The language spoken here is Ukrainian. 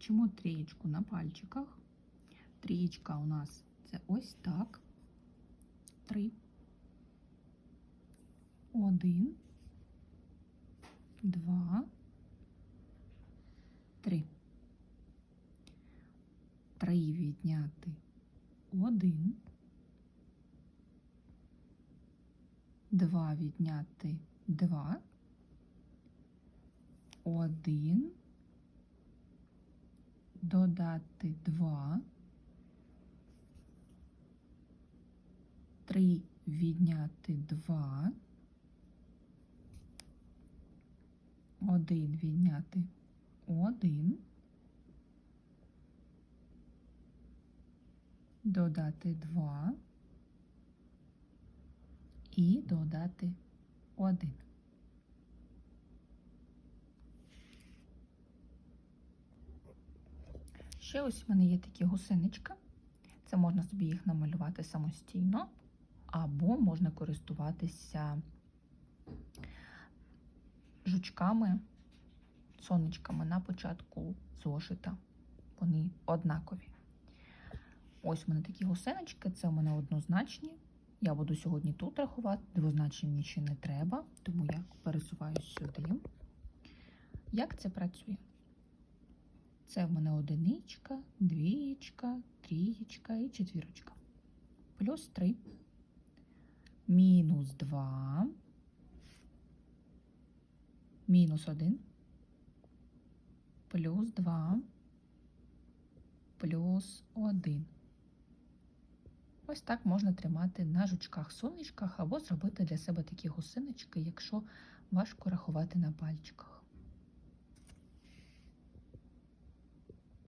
Вчимо трієчку на пальчиках. Трієчка у нас це ось так. Три. Один. Два. Три. Три відняти. Один. Два відняти два. Один. Додати два. Три відняти два. Один відняти один. Додати два. І додати один. Ще ось в мене є такі гусенички. Це можна собі їх намалювати самостійно, або можна користуватися жучками, сонечками на початку зошита. Вони однакові. Ось у мене такі гусенички, це у мене однозначні. Я буду сьогодні тут рахувати, двозначні мені ще не треба, тому я пересуваюсь сюди. Як це працює? Це в мене одиничка, двієчка, трієчка і четвірочка. Плюс 3. Мінус 2. Мінус 1. Плюс 2. Плюс 1. Ось так можна тримати на жучках сонечках або зробити для себе такі гусиночки, якщо важко рахувати на пальчиках.